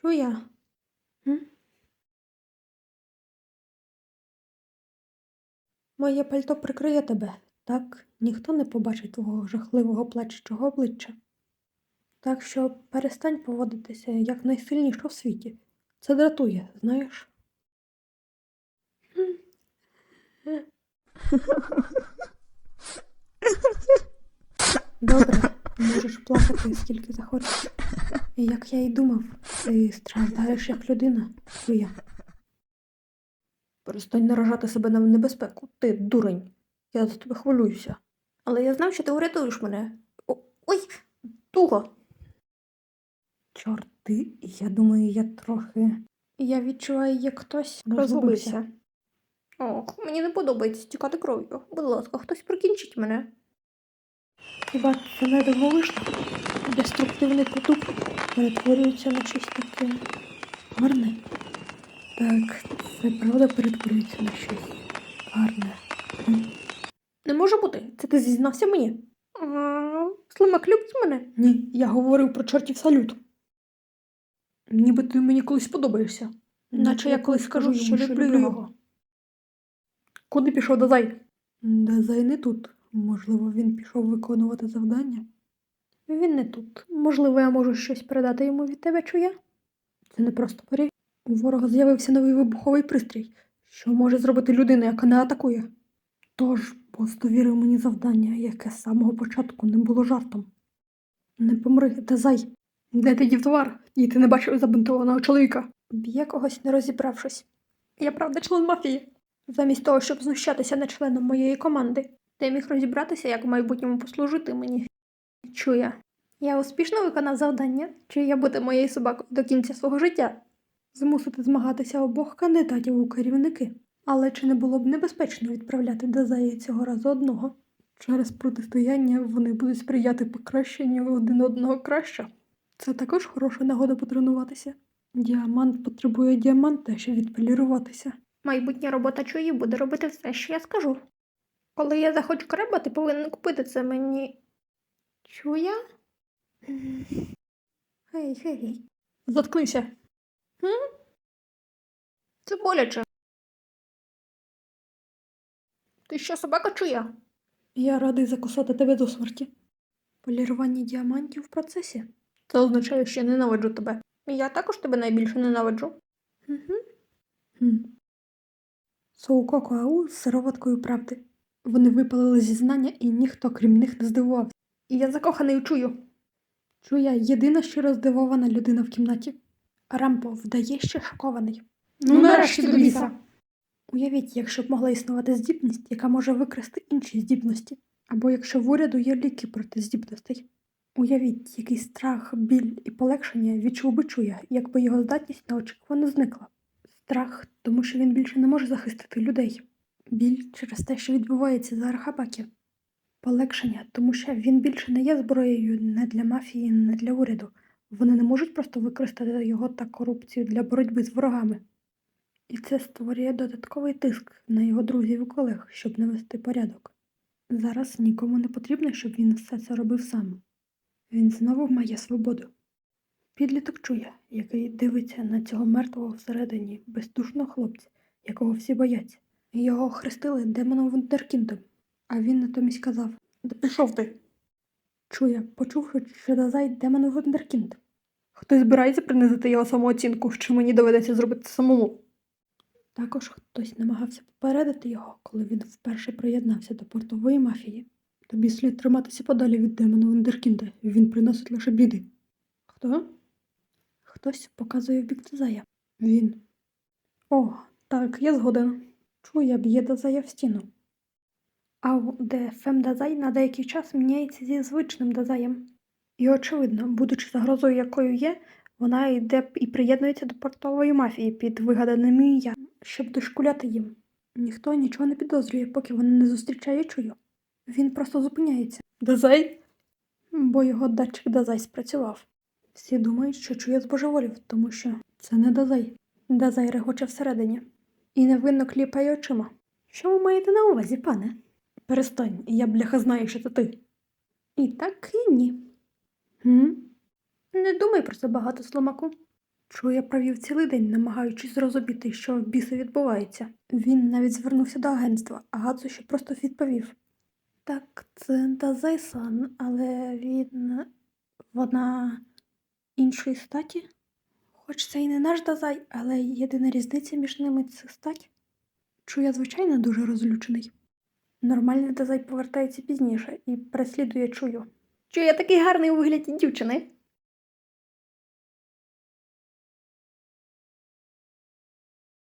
Чуя? М? Моє пальто прикриє тебе, так ніхто не побачить твого жахливого плачучого обличчя. Так що перестань поводитися як найсильніша в світі. Це дратує, знаєш? Добре, можеш плакати скільки захочеш. Як я й думав, ти страждаєш як людина, Чуя. Перестань наражати себе на небезпеку, ти дурень. Я за тебе хвилююся. Але я знав, що ти урятуєш мене. О, ой, туго. Чорти, я думаю, я трохи. Я відчуваю, як хтось Розгубився. Ох, мені не подобається стікати кров'ю. Будь ласка, хтось прикінчить мене. Хіба це не дивовижно? Деструктивний продукт перетворюється на щось таке гарне. Так, це правда перетворюється на щось гарне. Не може бути. Це ти зізнався мені. Слимак любить мене? Ні, я говорив про чортів салют. Ніби ти мені колись подобаєшся. Наче я колись скажу, що люблю його. Куди пішов Дазай? Дазай не тут. Можливо, він пішов виконувати завдання. Він не тут. Можливо, я можу щось передати йому від тебе, чує? Це не просто порів. У ворога з'явився новий вибуховий пристрій, що може зробити людина, яка не атакує. Тож бос довірив мені завдання, яке з самого початку не було жартом. Не помри, Дазай. Де ти дів товар? І ти не бачив забинтованого чоловіка. Б'є когось, не розібравшись. Я правда член мафії. Замість того, щоб знущатися над членом моєї команди, ти міг розібратися, як в майбутньому послужити мені. Чуя. Я успішно виконав завдання, чи я буду моєю собакою до кінця свого життя. Змусити змагатися обох кандидатів у керівники. Але чи не було б небезпечно відправляти Дазаї цього разу одного? Через протистояння вони будуть сприяти покращенню один одного краще. Це також хороша нагода потренуватися. Діамант потребує діаманта, щоб відполіруватися. Майбутня робота чуї буде робити все, що я скажу. Коли я захочу креба, ти повинен купити це мені. Чуя? Гей, гей. Заткнися. Хм? Це боляче. Ти що, собака чуя? Я радий закусати тебе до смерті. Полірування діамантів в процесі. Це означає, що я ненавиджу тебе. І я також тебе найбільше ненавиджу. Угу. Хм. Соукоко Ау з сироваткою правди. Вони випалили зізнання, і ніхто, крім них, не здивувався. І я закоханий чую. Чуя єдина щиро здивована людина в кімнаті. Рампо вдає ще шокований. Ну, нарешті до біса. Уявіть, якщо б могла існувати здібність, яка може викрасти інші здібності, або якщо в уряду є ліки проти здібностей. Уявіть, який страх, біль і полегшення відчув би чуя, якби його здатність неочікувано зникла. Страх, тому що він більше не може захистити людей. Біль через те, що відбувається за Архабакі. Полегшення, тому що він більше не є зброєю не для мафії, не для уряду. Вони не можуть просто використати його та корупцію для боротьби з ворогами. І це створює додатковий тиск на його друзів і колег, щоб навести порядок. Зараз нікому не потрібно, щоб він все це робив сам. Він знову має свободу. Підліток чує, який дивиться на цього мертвого всередині бездушного хлопця, якого всі бояться. Його хрестили демоном Вундеркіндом, а він натомість казав Да пішов ти. Чує, почувши, що Дазай демон Вундеркінд. Хтось збирається принизити його самооцінку, що мені доведеться зробити самому. Також хтось намагався попередити його, коли він вперше приєднався до портової мафії. Тобі слід триматися подалі від демона Вундеркінда, він приносить лише біди. Хто? Хтось показує в бік Дазая. Він. О, так, я згоден. Чує, б'є Дазая в стіну. Ау, де Фем Дазай на деякий час міняється зі звичним Дазаєм. І очевидно, будучи загрозою, якою є, вона йде і приєднується до портової мафії під вигаданим ім'ям, щоб дошкуляти їм. Ніхто нічого не підозрює, поки вона не зустрічає чую. Він просто зупиняється. Дазай? Бо його датчик Дазай спрацював. Всі думають, що чує збожеволів, тому що це не Дазай. Дазай регоче всередині. І невинно кліпає очима. Що ви маєте на увазі, пане? Перестань, я бляха знаю, що це ти. І так, і ні. Гм? Не думай про це багато, сломаку. Чую, я провів цілий день, намагаючись зрозуміти, що в біса відбувається. Він навіть звернувся до агентства, а Гадзу ще просто відповів. Так, це Дазай-сан, але він. вона іншої статі? Хоч це і не наш Дазай, але єдина різниця між ними це стать. Чую, я звичайно дуже розлючений. Нормальний Дазай повертається пізніше і переслідує чую. Чую, я такий гарний у вигляді дівчини.